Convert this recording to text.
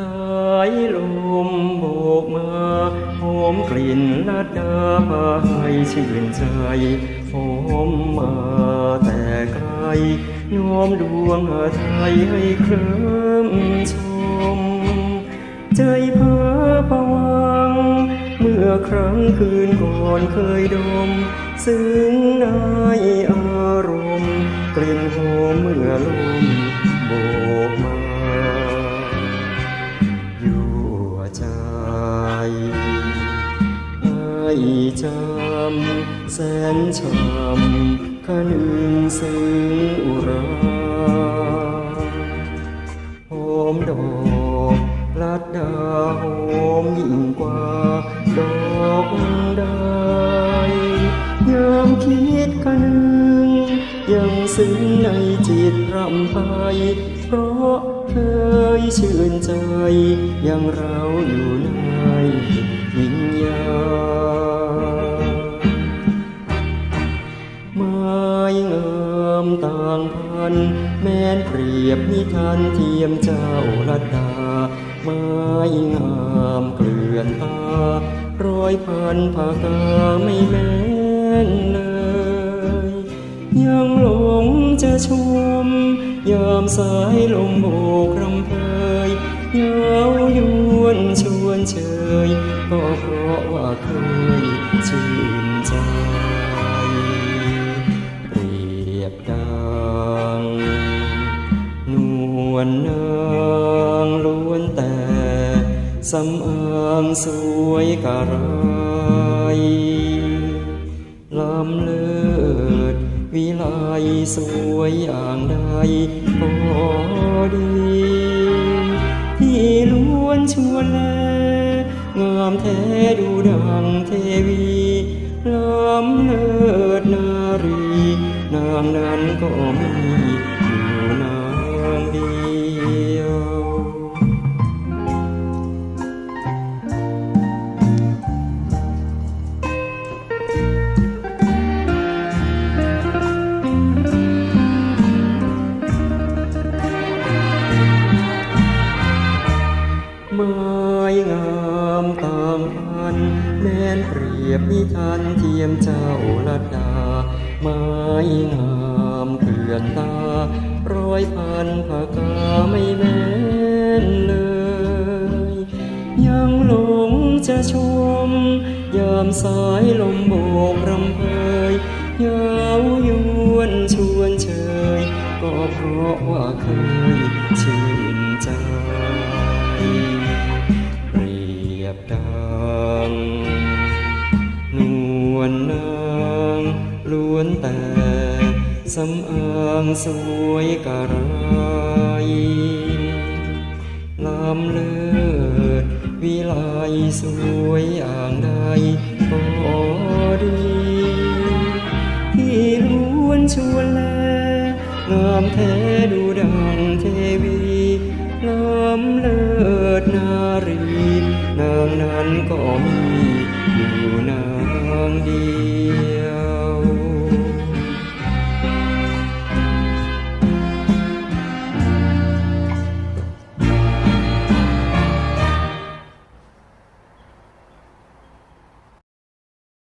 สายลมโบกมาหอมกลิ่นลัดาพาให้ชื่นใจหอมมาแต่ไกลยอมดวงไทยให้เคลิ้มชม ใจเพ้อประวัง เมื่อครั้งคืนก่อนเคยดม ซึ้งใน ใจให้จำแสนช้ำขนึงซึ้งอุราหอมดอกลัดดาหอมยิ่งกว่า ดอกใดยามคิดคะนึงยังซึ้งในจิตรำไปเพราะ เคยชื่นใจ ยังเราอยู่ในวิญญาไม้งามต่างพัน แม้นเปรียบนิทานเทียมเจ้าลัดดาไม้งามเกลื่อนตาร้อยพันผากาไม่แม้นเลย ยังหลงจะชม ยามสายลมโบกรำเพยเย้ายวนชวนเชย ก็เพราะว่าเคยชื่นใจ เปรียบดังนวลนางล้วนแต่สำอางสวยกะไรลำเลิศ วิไลสวยอย่างใดก็ดี ที่ล้วนชวนแลงามแท้ดูดังเทวีล้ำเลิศนารี นางนั้นก็มี แม้นเปรียบนิทานเทียมเจ้าลัดดา ไม้งามเกลื่อนตา ร้อยพันผากาไม่แม้นเลย ยังหลงจะชม ยามสายลมโบกรำเพยยาวยวนชวนเชย ก็เพราะว่าเคยชื่นใจ ยบดังนวลนางล้วนแต่สำอางสวยกะไรลำเลิศวิไลสวยอย่างใดก็ดีที่ล้วนชวนแลงามแท้ดู นางนั้นก็มีอยู่นะ